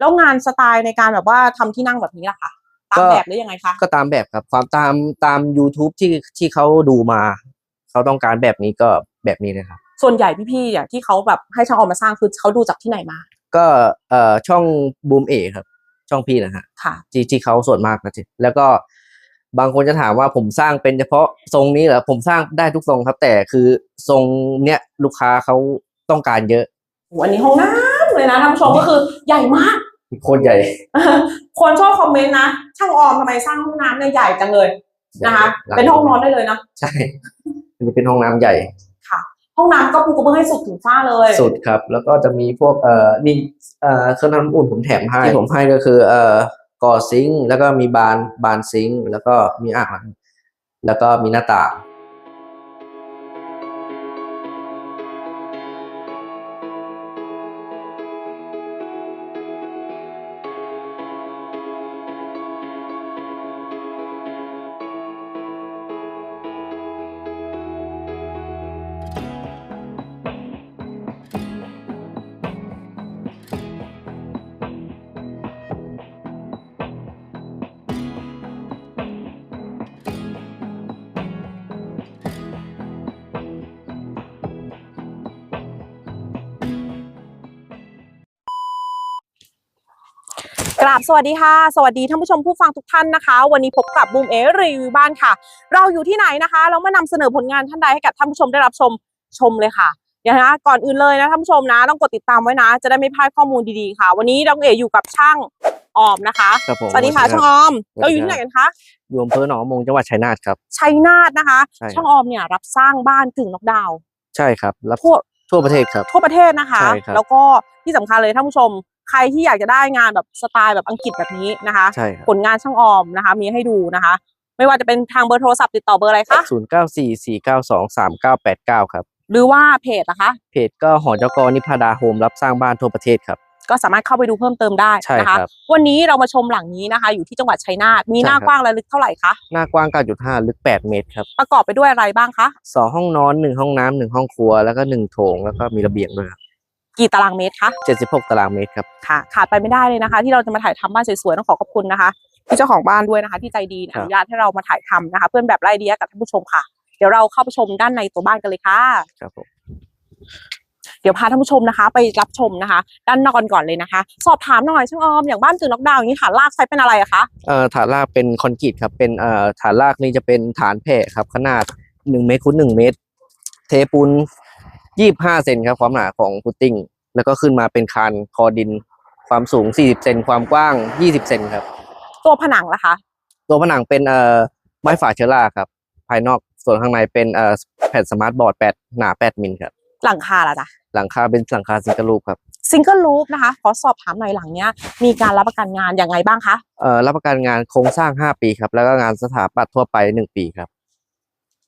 แล้วงานสไตล์ในการแบบว่าทำที่นั่งแบบนี้ล่ะคะตามก็แบบหรือยังไงคะก็ตามแบบครับ ความตามตาม YouTube ที่ที่เขาดูมาเขาต้องการแบบนี้ก็แบบนี้เลยครับส่วนใหญ่พี่ๆเนี่ยที่เขาแบบให้ช่างออกมาสร้างคือเขาดูจากที่ไหนมา ก็เอ่อช่องบูมเอครับ ช่องพี่นะฮะค่ะที่ที่เขาส่วนมากนะจิแล้วก็บางคนจะถามว่าผมสร้างเป็นเฉพาะทรงนี้เหรอผมสร้างได้ทุกทรงครับ แต่คือทรงเนี้ยลูกค้าเขาต้องการเยอะโอ้อันนี้ห้องน้ำเลยนะท่านผู้ชมก็คือใหญ่มาก โคตรใหญ่ คนชอบคอมเมนต์นะ ช่างออมทำไมสร้างห้องน้ำเนี่ยใหญ่จังเลยนะคะหลัเป็นห้องนอนได้เลยนะ ใช่อันนี้เป็นห้องน้ำใหญ่ค่ะ ห้องน้ำก็ปูกระเบื้องให้สุดถึงฝ้าเลย สุดครับ แล้วก็จะมีพวกเอ่อนี่เอ่อเครื่องทำน้ำอุ่นผมแถมให้ที่ผมให้ก็คือเอ่อก่อซิงค์แล้วก็มีบานบานซิงค์แล้วก็มีอ่างล้างแล้วก็มีหน้าต่าง กราบสวัสดีค่ะ สวัสดีท่านผู้ชมผู้ฟังทุกท่านนะคะ วันนี้พบกับบูมเอรีวิวบ้านค่ะ เราอยู่ที่ไหนนะคะเรามานำเสนอผลงานท่านใดให้กับท่านผู้ชมได้รับชมชมเลยค่ะเดี๋ยวนะก่อนอื่นเลยนะท่านผู้ชมนะ ต้องกดติดตามไว้นะ จะได้ไม่พลาดข้อมูลดีๆค่ะ วันนี้น้องเอ๋อยู่กับช่างออมนะคะครับผมสวัสดีค่ะช่างออมสวัสดีครับเราอยู่ที่ไหนกันคะอยู่อำเภอหนองมงจังหวัดชัยนาทครับชัยนาทนะคะใช่ครับช่างออมเนี่ยรับสร้างบ้านถึงน็อกดาวน์ใช่ครับรับทั่วทั่วประเทศครับทั่วประเทศนะคะใช่ครับแล้วก็ที่สำคัญเลยท่านผู้ชม ใครที่อยากจะได้งานแบบสไตล์แบบอังกฤษแบบนี้นะคะใช่ครับผลงานช่างออมนะคะ มีให้ดูนะคะ ไม่ว่าจะเป็นทางเบอร์โทรศัพท์ติดต่อเบอร์อะไรคะศูนย์เก้าสี่สี่เก้าสองสามเก้าแปดเก้าครับ หรือว่าเพจนะคะ เพจก็หอเจ้ากอนิพาดาโฮมรับสร้างบ้านทั่วประเทศครับ ก็สามารถเข้าไปดูเพิ่มเติมได้ใช่นะคะ ครับ วันนี้เรามาชมหลังนี้นะคะ อยู่ที่จังหวัดชัยนาทมีหน้าใช่ครับกว้างและลึกเท่าไหร่คะหน้ากว้าง 9.5 ลึก 8 เมตรครับประกอบไปด้วยอะไรบ้างคะ สองห้องนอนหนึ่งห้องน้ำหนึ่งห้องครัวแล้วก็หนึ่งโถงแล้วก็มีระเบียงด้วยครับ กี่ตารางเมตรคะ76 ตารางเมตรครับ ค่ะ ขาดไปไม่ได้เลยนะคะ ที่เราจะมาถ่ายทำบ้านสวยๆต้องขอขอบคุณนะคะที่เจ้าของบ้านด้วยนะคะ ที่ใจดีครัอบ นุญาตให้เรามาถ่ายทำนะคะ เพื่อนแบบไล่เดียกับท่านผู้ชมค่ะ เดี๋ยวเราเข้าไปชมด้านในตัวบ้านกันเลยค่ะ ครับผมเดี๋ยวพาท่านผู้ชมนะคะ ไปรับชมนะคะ ด้านนอกก่อนเลยนะคะ สอบถามหน่อยช่างออมอย่างบ้านตื่นล็อกดาวน์อย่างนี้ฐานรากใช้เป็นอะไรอะคะเอ่อฐานรากเป็นคอนกรีตครับ เป็นเอ่อฐานรากนี่จะเป็นฐานแผ่ครับ ขนาด1เมตรคูณ1เมตร เทปูน 25เซนครับความหนาของพุตติ้ง แล้วก็ขึ้นมาเป็นคานคอดิน ความสูง40เซนความกว้าง20เซนครับ ตัวผนังล่ะคะ ตัวผนังเป็นเอ่อไม้ฝาเชื้อราครับ ภายนอกส่วนข้างในเป็นเอ่อแผ่นสมาร์ทบอร์ด8หนา8มิลครับ หลังคาล่ะจ๊ะหลังคาเป็นหลังคาซิงเกิลลูปครับซิงเกิลลูปนะคะ ขอสอบถามหน่อยหลังเนี้ย มีการรับประกันงานอย่างไงบ้างคะเอ่อรับประกันงานโครงสร้าง 5 ปีครับ แล้วก็งานสถาปัตย์ทั่วไป 1 ปีครับ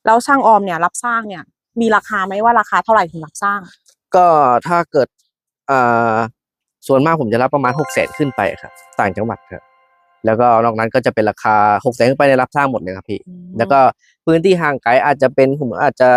แล้วช่างออมเนี่ยรับสร้างเนี่ย มีราคาไหมว่าราคาเท่าไหร่ถึงรับสร้าง ก็ถ้าเกิดเอ่อส่วนมากผมจะรับประมาณ6 0 0 0 0ขึ้นไปครับต่างจังหวัดครับแล้วก็นอกนั้นก็จะเป็นราคา6 0 0 0 0ขึ้นไปในรับสร้างหมดเลยครับพี่ แล้วก็พื้นที่ห่างไกลอาจจะเป็นผมอาจจะ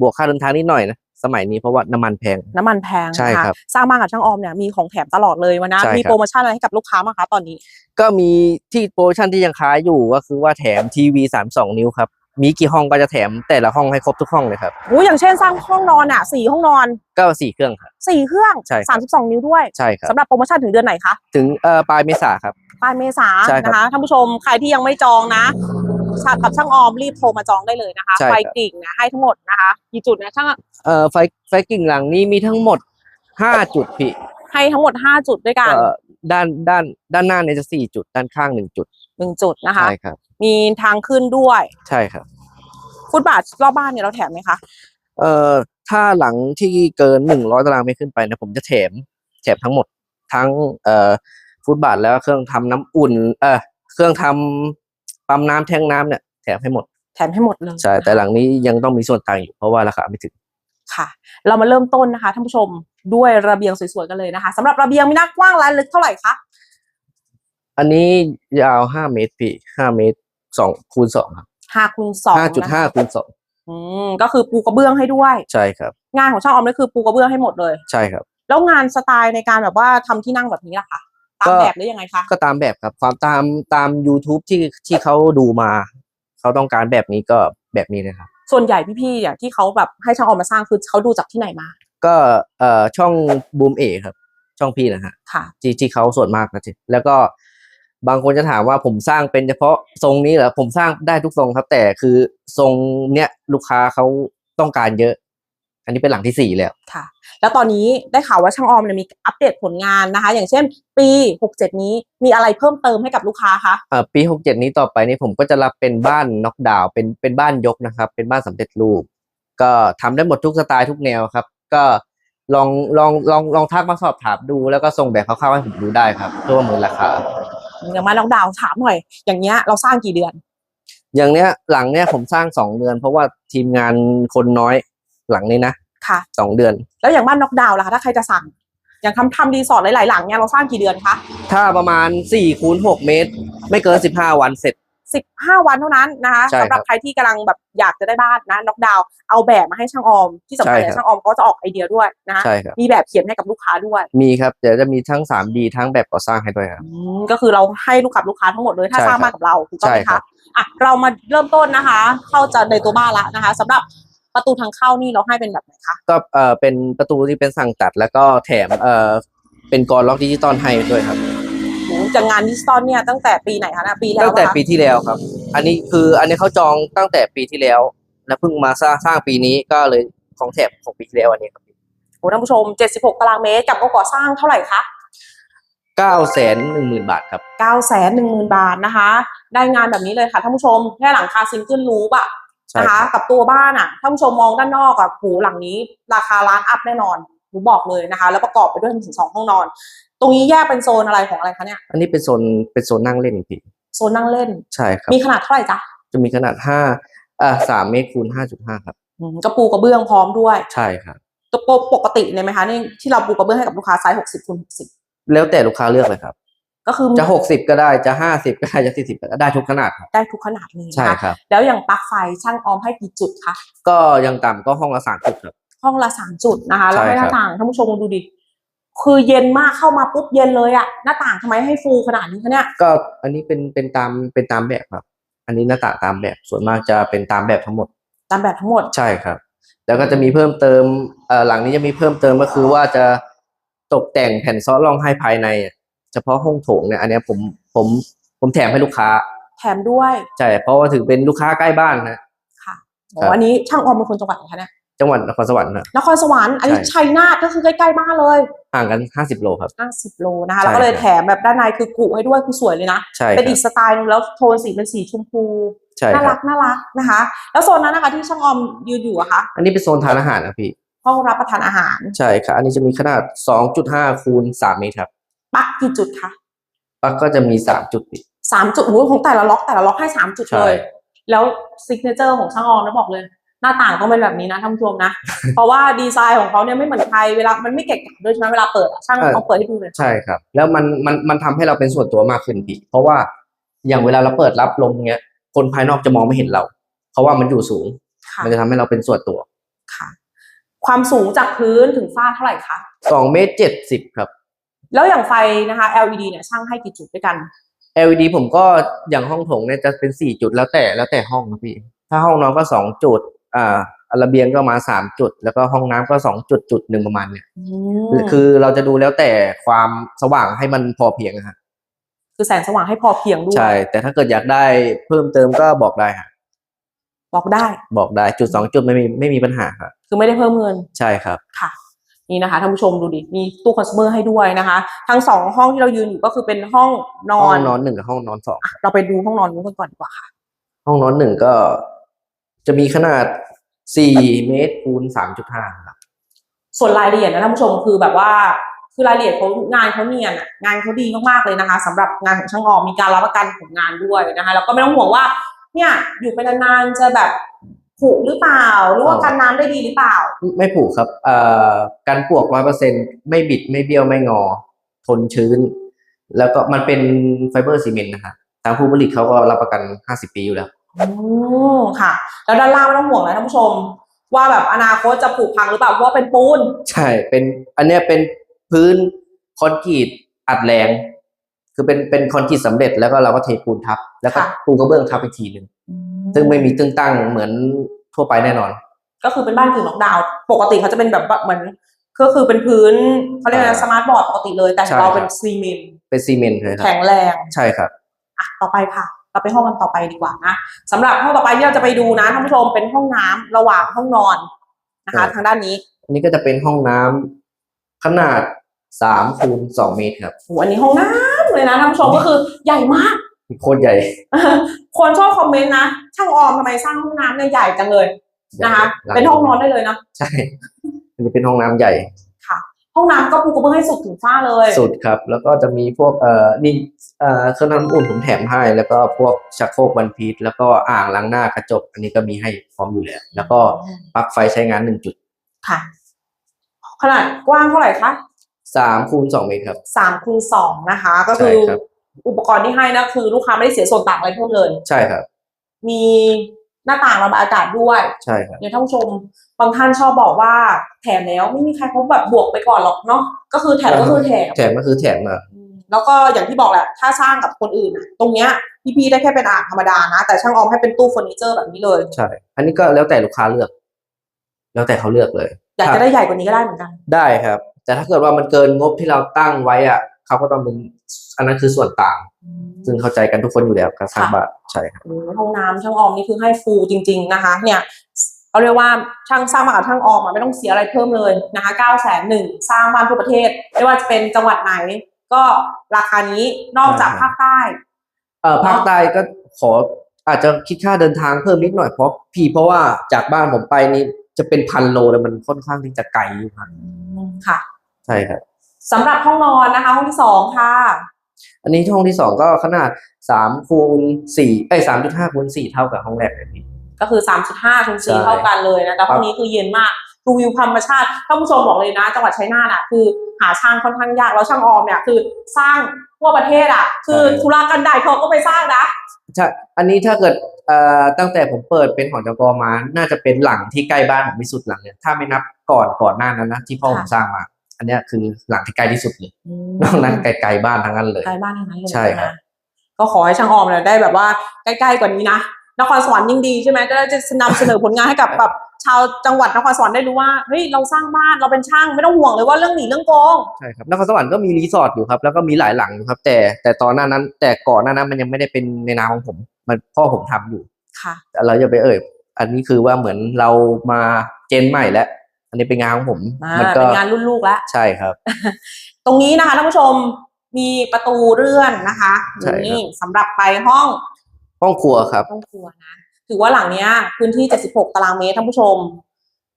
บวกค่าเดินทางนิดหน่อยนะสมัยนี้เพราะว่าน้ำมันแพง น้ำมันแพงใช่นะคะครับสร้างบ้านกับช่างออมเนี่ยมีของแถมตลอดเลยวันนะใช่ครับมีโปรโมชั่นอะไรให้กับลูกค้าบ้างคะตอนนี้ ก็มีที่โปรโมชั่นที่ยังค้ายอยู่ก็คือว่าแถมทีวี32นิ้วครับ มีกี่ห้องก็จะแถมแต่ละห้องให้ครบทุกห้องเลยครับโอ้ยอย่างเช่นสร้างห้องนอนอะสี่ห้องนอนก็สี่เครื่องครับ สี่เครื่องใช่ครับ สามสิบสองนิ้วด้วยใช่ครับ สำหรับโปรโมชั่นถึงเดือนไหนคะถึงเอ่อปลายเมษาครับ ปลายเมษาใช่ครับนะคะท่านผู้ชมใครที่ยังไม่จองนะชากับช่างออมรีบโทรมาจองได้เลยนะคะใช่ครับ ไฟกิ่งนะให้ทั้งหมดนะคะกี่จุดนะช่างเอ่อไฟไฟกิ่งหลังนี้มีทั้งหมด5จุดพี่ให้ทั้งหมดห้าจุดด้วยกัน เอ่อด้านด้านด้านหน้าเนี่ยจะสี่จุดด้านข้างหนึ่งจุด หนึ่งจุดนะคะ ใช่ครับ มีทางขึ้นด้วย ใช่ครับ ฟุตบาทรอบบ้านเนี่ยเราแถมไหมคะ เอ่อถ้าหลังที่เกินหนึ่งร้อยตารางเมตรขึ้นไปเนะผมจะแถมแถมทั้งหมดทั้งเอ่อฟุตบาทแล้วก็เครื่องทำน้ำอุ่น เออเครื่องทำปั๊มน้ำแทงน้ำเนี่ยแถมให้หมดแถมให้หมดเลยใช่แต่หลังนี้ยังต้องมีส่วนต่างอยู่เพราะว่าราคาไม่ถึง ค่ะ เรามาเริ่มต้นนะคะท่านผู้ชมด้วยระเบียงสวยๆกันเลยนะคะสำหรับระเบียงมีหน้ากว้างและลึกเท่าไหร่คะ อันนี้ยาวห้าเมตรพี่ห้าเมตรสองคูณสองครับห้าคูณสองห้าจุดห้าคูณสองอืมก็คือปูกระเบื้องให้ด้วย ใช่ครับ งานของช่างออมนี่คือปูกระเบื้องให้หมดเลย ใช่ครับ แล้วงานสไตล์ในการแบบว่าทำที่นั่งแบบนี้ล่ะคะตามก็แบบหรือยังไงคะก็ตามแบบครับความตามตาม YouTube ที่ที่เขาดูมา เขาต้องการแบบนี้ก็แบบนี้เลยครับส่วนใหญ่พี่ๆเนี่ยที่เขาแบบให้ช่างออมมาสร้างคือเขาดูจากที่ไหนมา ก็เอ่อช่องบูมเอครับ ช่องพี่นะฮะค่ะที่ที่เขาส่วนมากนะจิแล้วก็ บางคนจะถามว่าผมสร้างเป็นเฉพาะทรงนี้เหรอผมสร้างได้ทุกทรงครับ แต่คือทรงเนี้ยลูกค้าเขาต้องการเยอะ อันนี้เป็นหลังที่สี่แล้วค่ะ แล้วตอนนี้ได้ข่าวว่าช่างออมเนี่ยมีอัปเดตผลงานนะคะ อย่างเช่น ปี67นี้มีอะไรเพิ่มเติมให้กับลูกค้าคะอ่าปีหกเจ็ดนี้ต่อไปนี้ผมก็จะรับเป็นบ้านน็อกดาวน์เป็นเป็นบ้านยกนะครับ เป็นบ้านสำเร็จรูป ก็ทำได้หมดทุกสไตล์ทุกแนวครับ ก็ลองลองลองลองทักมาสอบถามดู แล้วก็ส่งแบบคร่าวๆให้ผมดูได้ครับเพื่อประเมินราคา อย่างมาล็อกดาวน์ถามหน่อย อย่างเงี้ยเราสร้างกี่เดือน อย่างเนี้ยหลังเนี้ยผมสร้างสองเดือน เพราะว่าทีมงานคนน้อยหลังนี้นะค่ะสองเดือน แล้วอย่างบ้านน็อกดาวน์ล่ะคะถ้าใครจะสั่ง อย่างทำทำรีสอร์ทหลายๆหลังเนี่ยเราสร้างกี่เดือนคะถ้าประมาณสี่คูณหกเมตร ไม่เกินสิบห้าวันเสร็จ 15 วันเท่านั้นนะคะใช่ครับ สำหรับใครที่กำลังแบบอยากจะได้บ้านนะน็อกดาวน์เอาแบบมาให้ช่างออม ที่สำคัญเนี่ยใช่ครับช่างออมเขาจะออกไอเดียด้วยนะใช่ครับ มีแบบเขียนให้กับลูกค้าด้วย มีครับเดี๋ยวจะมีทั้ง 3D ทั้งแบบก่อสร้างให้ด้วยครับ อืมก็คือเราให้ลูกค้าลูกค้าทั้งหมดเลยถ้าใช่สร้างครับมากับเราถูกต้องไหมใช่ครัคะบ อะเรามาเริ่มต้นนะคะ เข้าจะในตัวบ้านละนะคะสำหรับประตูทางเข้านี่เราให้เป็นแบบไหนคะก็เอ่อเป็นประตูที่เป็นสั่งตัดแล้วก็แถมเอ่อเป็นกรอนล็อกดิจิตอลให้ด้วยครับโห จากงานดิจิตอลเนี่ยตั้งแต่ปีไหนคะนะปีแล้วตั้งแต่เหรอคะปีที่แล้วครับ อันนี้คืออันนี้เขาจองตั้งแต่ปีที่แล้ว แล้วเพิ่งมาสร้างสร้างปีนี้ก็เลยของแถมของปีที่แล้วอันนี้ครับโหท่านผู้ชม 76ตารางเมตรกับงบก่อสร้างเท่าไหร่คะเก้าแสนหนึ่งหมื่นบาทครับ9 1 0 0 0 0บาทนะคะ ได้งานแบบนี้เลยค่ะท่านผู้ชมแค่หลังคาซิงเกิลรูปอะใช่นะครัคะบกับตัวบ้านอะท่านผู้ชมมองด้านนอกอะหูหลังนี้ ราคาล้านอัพแน่นอนหนูบอกเลยนะคะ แล้วประกอบไปด้วยถึงสองห้องนอน ตรงนี้แยกเป็นโซนอะไรของอะไรคะเนี่ย อันนี้เป็นโซนเป็นโซนนั่งเล่นพี่โซนนั่งเล่น ใช่ครับ มีขนาดเท่าไหร่จ๊ะ จะมีขนาดห้าอ่าสามเมตรคูณห้าจุดห้าครับอืมกระปูกระเบื้องพร้อมด้วยใช่ครับ ตัวปกติเลยไหมคะนี่ที่เราปูกระเบื้องให้กับลูกค้าไซส์60คูณ60แล้วแต่ลูกค้าเลือกเลยครับ ก็คือจะหกสิบก็ได้จะห้าสิบก็ได้จะสี่สิบก็ได้ได้ทุกขนาดครับได้ทุกขนาดเลยใช่นะคะครับ แล้วอย่างปลั๊กไฟช่างออมให้กี่จุดคะก็ยังต่ำก็ห้องละสามจุดครับห้องละสามจุดนะคะ แล้วใช่ให้หครัน้าบต่างท่านผู้ชมดูดิ คือเย็นมากเข้ามาปุ๊บเย็นเลยอะหน้าต่างทำไมให้ฟูขนาดนี้คะเนี่ยก็อันนี้เป็นเป็นตามเป็นตามแบบครับ อันนี้หน้าต่างตามแบบส่วนมากจะเป็นตามแบบทั้งหมด ตามแบบทั้งหมดใช่ครับ แล้วก็จะมีเพิ่มเติมเอ่อหลังนี้จะมีเพิ่มเติมก็คือว่าจะตกแต่งแผ่นซอสรองให้ภายใน เฉพาะห้องโถงเนี่ยอันเนี้ยผมผมผมแถมให้ลูกค้า แถมด้วยใช่เพราะว่าถือเป็นลูกค้าใกล้บ้านนะ ค่ะคอ๋รับออันนี้ช่างออมเป็นคนจังหวัดไหนคะเนี่ย จังหวัดนครสวรรค์นะ นครสวรรค์อันนี้ใช่ ชัยนาทก็คือใกล้ๆบ้านเลยห่างกันห้าสิบโลครับ 50โลนะคะใช่แล้วก็เลยครับ แถมแบบด้านในคือกุให้ด้วยคือสวยเลยนะ ใช่เป็นคอีรับกสไตล์หนึงแล้วโทนสีเป็นสีชมพู ใช่น่าครัรับ กน่ารักนะคะ แล้วโซนนั้นนะคะที่ช่างออมยืนอยู่อะคะอันนี้เป็นโซนทานอาหารนะพี่ ห้องรับประทานอาหารใช่ครับ อันนี้จะมีขนาดสองจุดห้าคูณสามเมตรครับปลั๊กกี่จุดคะปลั๊กก็จะมีสามจุดพี่สามจุดโอ้โหของแต่ละล็อกแต่ละล็อกให้สามจุดใช่เลยแล้วซิกเนเจอร์ของช่างออมนะบอกเลย หน้าต่างต้องเป็นแบบนี้นะท่านผู้ชมนะ เพราะว่าดีไซน์ของเขาเนี่ยไม่เหมือนใครเวลามันไม่เกะกะด้วยใช่ไหมเวลาเปิดอะช่างเอาเปิดให้ดูเลยใช่ครับ แล้วมันมันมันทำให้เราเป็นส่วนตัวมากขึ้นพี่เพราะว่าอย่างเวลาเราเปิดรับลมเงี้ย คนภายนอกจะมองไม่เห็นเรา เพราะว่ามันอยู่สูง ค่ะมันจะทำให้เราเป็นส่วนตัวค่ะ ความสูงจากพื้นถึงฝ้าเท่าไหร่คะสองเมตรเจ็ดสิบครับ แล้วอย่างไฟนะคะ LED เนี่ยช่างให้กี่จุดด้วยกัน LED ผมก็อย่างห้องโถงเนี่ยจะเป็นสี่จุดแล้วแต่แล้วแต่ห้องครับพี่ ถ้าห้องนอนก็สองจุด อ่าระเบียงก็มาสามจุด แล้วก็ห้องน้ำก็สองจุดจุดหนึ่งประมาณเนี่ยคือเราจะดูแล้วแต่ความสว่างให้มันพอเพียงอะฮะคือแสงสว่างให้พอเพียงด้วยใช่ แต่ถ้าเกิดอยากได้เพิ่มเติมก็บอกได้ฮะบอกได้ บอกได้จุดสองจุดไม่มีไม่มีปัญหาครับคือไม่ได้เพิ่มเงินใช่ครับค่ะนี่นะคะท่านผู้ชมดูดิมีตู้คอน sumer ให้ด้วยนะคะ ทั้งสองห้องที่เรายืนอยู่ก็คือเป็นห้องนอห้อนงนอนหนึ่งกับห้องนอนสองอะเราไปดูห้องนอนนู้นกันก่อนดีกว่าค่ะ ห้องนอนหนึ่งก็ จะมีขนาดสี่เมตรคูณสามจุดห้าครับ ส่วนรายละเอียดนะท่านผู้ชมคือแบบว่าคือรายละเอียดเขางานเขาเนียนอะงานเขาดีมากๆเลยนะคะสำหรับงานของช่างออมมีการรับประกันผลงานด้วยนะคะแล้วก็ไม่ต้องห่วงว่าเนี่ยอยู่ไปนานๆจะแบบผุหรือเปล่าหรือว่าอ๋อกันน้ำได้ดีหรือเปล่า ไม่ผูกครับเอ่อกันปลวกร้อยเปอร์เซ็นไม่บิดไม่เบี้ยวไม่งอ ทนชื้น แล้วก็มันเป็นไฟเบอร์ซีเมนต์นะครับทางผู้ผลิตเขาก็รับประกันห้าสิบปีอยู่แล้ว อืมค่ะ แล้วด้านล่างไม่ต้องห่วงนะท่านผู้ชม ว่าแบบอนาคตจะผุพังหรือเปล่าเพราะว่าเป็นปูน ใช่เป็นอันเนี้ยเป็นพื้นคอนกรีตอัดแรง คือเป็นเป็นคอนกรีตสำเร็จแล้วก็เราก็เทปูนทับ แล้วก็ค่ะ ปูกระเบื้องทับอีกทีหนึ่งซึ่งไม่มีตึงตั้งเหมือนทั่วไปแน่นอน ก็คือเป็นบ้านกึ่งล็อกดาวน์ปกติเขาจะเป็นแบบเหมือนก็คือเป็นพื้นเขาเรียกอะไรนะอ่าสมาร์ทบอร์ดปกติเลยแต่ของเราใช่ครับ เป็นซีเมนต์เป็นซีเมนต์เลยครับแข็งแรงใช่ครับ อะต่อไปค่ะ เราไปห้องกันต่อไปดีกว่านะสำหรับห้องต่อไปที่เราจะไปดูนะท่านผู้ชมเป็นห้องน้ำระหว่างห้องนอนนะคะครับทางด้านนี้ อันนี้ก็จะเป็นห้องน้ำขนาดสามคูณสองเมตรครับโอ้อันนี้ห้องน้ำเลยนะท่านผู้ชมก็คือใหญ่มากโคตรใหญ่ คนชอบคอมเมนต์นะช่างออมทำไมสร้างห้องน้ำเนี่ยใหญ่จังเลยนะคะใหญ่เป็นห้องนอนได้เลยนะใช่อันนี้เป็นห้องน้ำใหญ่ค่ะ ห้องน้ำก็ปูกระเบื้องให้สุดถึงฝ้าเลยสุดครับ แล้วก็จะมีพวกเอ่อนี่เอ่อเครื่องทำน้ำอุ่นผมแถมให้ แล้วก็พวกชักโครกวันพีชแล้วก็อ่างล้างหน้ากระจก อันนี้ก็มีให้พร้อมอยู่แล้ว แล้วก็ปลั๊กไฟใช้งานหนึ่งจุดค่ะ ขนาดกว้างเท่าไหร่คะสามคูณสองเมตรครับ สามคูณสองนะคะ ก็คือใช่ครับ อุปกรณ์ที่ให้นะคือลูกค้าไม่ได้เสียส่วนต่างอะไรเพิ่มเลย ใช่ครับ มี หน้าต่างระบายอากาศด้วยใช่ครับเนี่ยท่านผู้ชมบางท่านชอบบอกว่าแถมแล้วไม่มีใครเขาแบบบวกไปก่อนหรอกเนาะก็คือแถมก็คือแถมแถมก็คือแถมนะอืมแล้วก็อย่างที่บอกแหละถ้าสร้างกับคนอื่นอะตรงเนี้ยพี่ๆได้แค่เป็นอ่างธรรมดานะ แต่ช่างออมให้เป็นตู้เฟอร์นิเจอร์แบบนี้เลยใช่อันนี้ก็แล้วแต่ลูกค้าเลือก แล้วแต่เขาเลือกเลย อยากจะได้ใหญ่กว่านี้ก็ได้เหมือนกัน ได้ครับ แต่ถ้าเกิดว่ามันเกินงบที่เราตั้งไว้อะเขาก็ต้องเป็นอันนั้นคือส่วนต่าง ซึ่งเข้าใจกันทุกคนอยู่แล้วครับทางบ้านใช่ครับโอ้โหห้องน้ำช่างออมนี่คือให้ฟูลจริง ๆนะคะ เนี่ยเราเรียกว่าช่างสร้างมากับช่างออมอะไม่ต้องเสียอะไรเพิ่มเลยนะคะเก้าแสนหนึ่งสร้างบ้านทั่วประเทศ ไม่ว่าจะเป็นจังหวัดไหน ก็ราคานี้นอกจากภาคใต้ เอ่อภาคใต้ก็ขออาจจะคิดค่าเดินทางเพิ่มนิดหน่อยเพราะพี่เพราะว่าจากบ้านผมไปนี่จะเป็นพันโลแล้วมันค่อนข้างที่จะไกลอยู่ครับค่ะ ใช่ครับสำหรับห้องนอนนะคะ ห้องที่สองค่ะ อันนี้ห้องที่สองก็ขนาดสามคูณสี่เอ้ยสามจุดห้าคูณสี่เท่ากับห้องแรกเลยพี่ ก็คือ 3.5ชุมซีใช่เท่ากันเลยนะแต่ห้องนี้คือเย็นมากดูวิวธรรมชาติท่านผู้ชมบอกเลยนะ จังหวัดชัยนาทอะคือหาช่างค่อนข้างยากแล้วช่างออมเนี่ยคือสร้างทั่วประเทศอะ คือธุรกันดารเขาก็ไปสร้างนะใช่อันนี้ถ้าเกิดเอ่อตั้งแต่ผมเปิดเป็นหอจกมา น่าจะเป็นหลังที่ใกล้บ้านผมที่สุดหลังเนี่ยถ้าไม่นับก่อนก่อนหน้านั้นนะที่พ่อผมสร้างมา อันเนี้ยคือหลังที่ใกล้ที่สุดเลยนอกนั้นไกลๆบ้านทั้งนั้นเลยใกล้บ้านทั้งนั้นเลยใช่ครับนะก็ขอให้ช่างออมเนี่ยได้แบบว่าใกล้ๆกว่านี้นะนครสวรรค์ยิ่งดีใช่ไหมจะได้จะนำเสนอผลงานให้กับแบบชาวจังหวัดนครสวรรค์ได้รู้ว่าเฮ้ยเราสร้างบ้านเราเป็นช่างไม่ต้องห่วงเลยว่าเรื่องหนีเรื่องโกงใช่ครับนครสวรรค์ก็มีรีสอร์ทอยู่ครับแล้วก็มีหลายหลังอยู่ครับ แต่แต่ตอนหน้านั้น แต่ก่อนหน้านั้นมันยังไม่ได้เป็นในนามของผม มันพ่อผมทำอยู่ค่ะแต่เราจะไปเอ่ย อันนี้คือว่าเหมือนเรามาเจนใหม่แล้ว อันนี้เป็นงานของผมมามัก็เป็นงานรุ่นลูกแล้วใช่ครับ ตรงนี้นะคะท่านผู้ชมมีประตูเลื่อนนะคะใช่ครับนี่สำหรับไปห้อง ห้องครัวครับ ห้องครัวนะถือว่าหลังเนี้ย พื้นที่ 76 ตารางเมตรท่านผู้ชม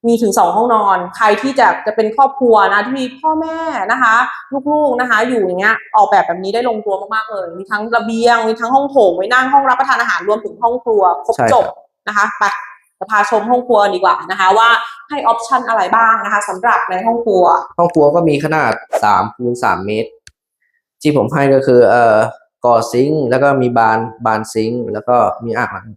มีถึงสองห้องนอน ใครที่จะจะเป็นครอบครัวนะที่มีพ่อแม่นะคะ ลูกๆนะคะ อยู่อย่างเงี้ยออกแบบแบบนี้ได้ลงตัวมากๆเลย มีทั้งระเบียงมีทั้งห้องโถงไว้นั่งห้องรับประทานอาหารรวมถึงห้องครัวครบใช่ครับจบนะคะไปจะ พาชมห้องครัวดีกว่านะคะ ว่าให้ออปชันอะไรบ้างนะคะสำหรับในห้องครัว ห้องครัวก็มีขนาดสามคูณสามเมตร ที่ผมให้ก็คือเอ่อก่อซิงค์แล้วก็มีบานบานซิงค์แล้วก็มีอ่างล้าง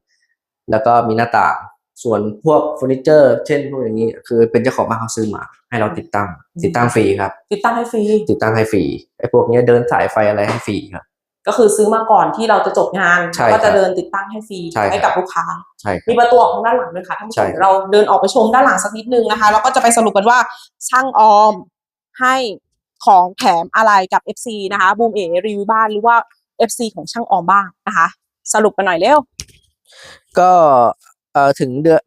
แล้วก็มีหน้าต่างส่วนพวกเฟอร์นิเจอร์ เช่นพวกอย่างนี้ คือเป็นเจ้าของบ้านเขาซื้อมา ให้เราติดตั้ง ติดตั้งฟรีครับ ติดตั้งให้ฟรีติดตั้งให้ฟรีไอ้พวกเนี้ยเดินสายไฟอะไรให้ฟรีครับ ก็คือซื้อมาก่อนที่เราจะจบงานใช่ก็จะครับเดินติดตั้งให้ฟรีใช่ครับ ให้กับลูกค้า ใช่ครัมีบประตูออกทางด้านหลังด้วยค่ะท่านผู้ชใช่มครับ เราเดินออกไปชมด้านหลังสักนิดนึงนะคะแล้วก็จะไปสรุปกันว่าช่างออมให้ของแถมอะไรกับ FC นะคะบูมเอรีวิวบ้านหรือว่า FC ของช่างออมบ้างนะคะ สรุปกันหน่อยเร็ว ก็เอ่อถึงเดือน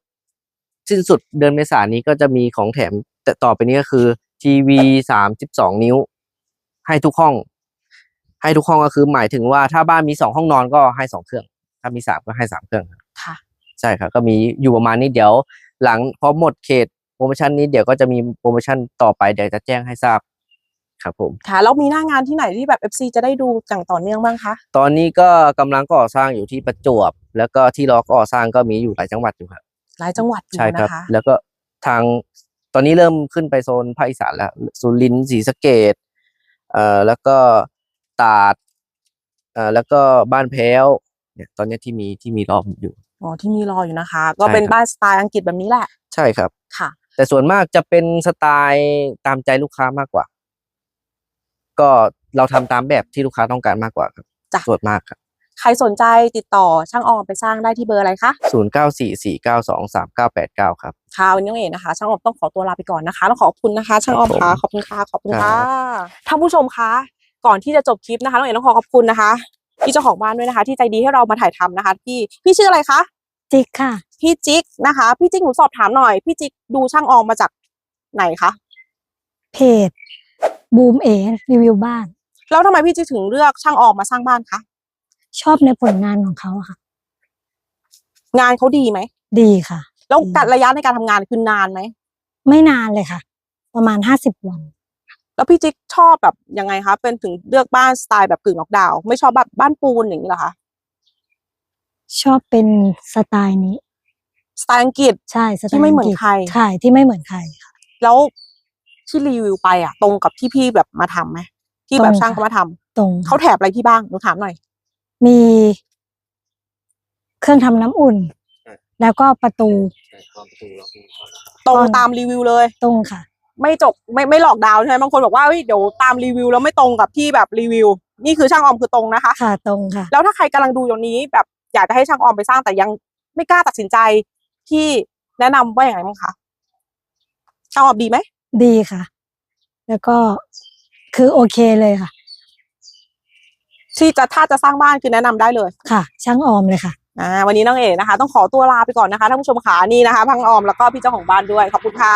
สิ้นสุดเดือนเมษายนนี้ก็จะมีของแถม แต่ต่อไปนี้ก็คือทีวีสามสิบสองนิ้ว ให้ทุกห้อง ให้ทุกห้องก็คือหมายถึงว่าถ้าบ้านมีสองห้องนอนก็ให้สองเครื่อง ถ้ามีสามก็ให้สามเครื่องครับค่ะ ใช่ครับ ก็มีอยู่ประมาณนี้เดี๋ยว หลังพอหมดเขตโปรโมชั่นนี้เดี๋ยวก็จะมีโปรโมชั่นต่อไปเดี๋ยวจะแจ้งให้ทราบครับผมค่ะแล้วมีหน้างานที่ไหนที่แบบ FC จะได้ดูอย่างต่อเนื่องบ้างคะตอนนี้ก็กำลังก่อสร้างอยู่ที่ประจวบ แล้วก็ที่รอก่อสร้างก็มีอยู่หลายจังหวัดอยู่ครับ หลายจังหวัดอยู่ใช่ครับ นะคะแล้วก็ทางตอนนี้เริ่มขึ้นไปโซนภาคอีสานแล้วสุรินทร์ศรีสะเกดเอ่อแล้วก็ ตราดเอ่อแล้วก็บ้านแพ้วเนี่ยตอนนี้ที่มีที่มีรอบอยู่ อ๋อที่มีรออยู่นะคะ ก็ใช่เป็นครับ บ้านสไตล์อังกฤษแบบนี้แหละใช่ครับ ค่ะ แต่ส่วนมากจะเป็นสไตล์ตามใจลูกค้ามากกว่า ก็เราทำตามแบบที่ลูกค้าต้องการมากกว่าครับจ้ะ ส่วนมากครับใครสนใจติดต่อช่างออมไปสร้างได้ที่เบอร์อะไรคะศูนย์เก้าสี่สี่เก้าสองสามเก้าแปดเก้าครับ ค่ะวันนี้น้องเอ๋นะคะ ช่างออมต้องขอตัวลาไปก่อนนะคะต้องขอบคุณนะคะ ช่างออมครัค่ะบผมขอบคุณค่ะขอบคุณครัค่ะบท่านผู้ชมคะ ก่อนที่จะจบคลิปนะคะน้องเอ๋ต้องขอขอบคุณนะคะพี่เจ้าของบ้านด้วยนะคะ ที่ใจดีให้เรามาถ่ายทำนะคะ พี่พี่ชื่ออะไรคะจิกค่ะ พี่จิ๊กนะคะ พี่จิ๊กหนูสอบถามหน่อย พี่จิ๊กดูช่างออมมาจากไหนคะเพจบูมเอรีวิวบ้าน แล้วทำไมพี่จิ๊กถึงเลือกช่างออมมาสร้างบ้านคะชอบในผลงานของเขาอะค่ะ งานเขาดีไหมดีค่ะ แล้วอืมการระยะในการทำงานคือนานไหมไม่นานเลยค่ะ ประมาณห้าสิบวัน แล้วพี่จิ๊กชอบแบบยังไงคะเป็นถึงเลือกบ้านสไตล์แบบกึ่งล็อกดาวน์ไม่ชอบแบบบ้านปูนอย่างนี้เหรอคะชอบเป็นสไตล์นี้ สไตล์อังกฤษใช่สไตล์ที่ไม่เหมือนงกฤษใครใช่ที่ไม่เหมือนใครค่ะแล้วที่รีวิวไปอะ ตรงกับที่พี่แบบมาทำไหมที่แบบตรงช่างค่ะเขามาทำตรงเขาแถบอะไรพี่บ้างหนูถามหน่อย มีเครื่องทำน้ำอุ่น แล้วก็ประตู ตรงตอนตามรีวิวเลย ตรงค่ะ ไม่จกไม่ไม่หลอกดาวน์ใช่ไหมบางคนบอกว่าเฮ้ยเดี๋ยวตามรีวิวแล้วไม่ตรงกับที่แบบรีวิว นี่คือช่างออมคือตรงนะคะ ค่ะตรงค่ะ แล้วถ้าใครกำลังดูอยู่นี้แบบอยากจะให้ช่างออมไปสร้างแต่ยังไม่กล้าตัดสินใจที่แนะนำว่าอย่างไรบ้างคะช่างออมดีไหมดีค่ะ แล้วก็คือโอเคเลยค่ะ ที่จะถ้าจะสร้างบ้านคือแนะนำได้เลยค่ะ ช่างออมเลยค่ะอ่าวันนี้น้องเอ๋นะคะ ต้องขอตัวลาไปก่อนนะคะท่านผู้ชมขานี่นะคะพังออมแล้วก็พี่เจ้าของบ้านด้วยขอบคุณค่ะ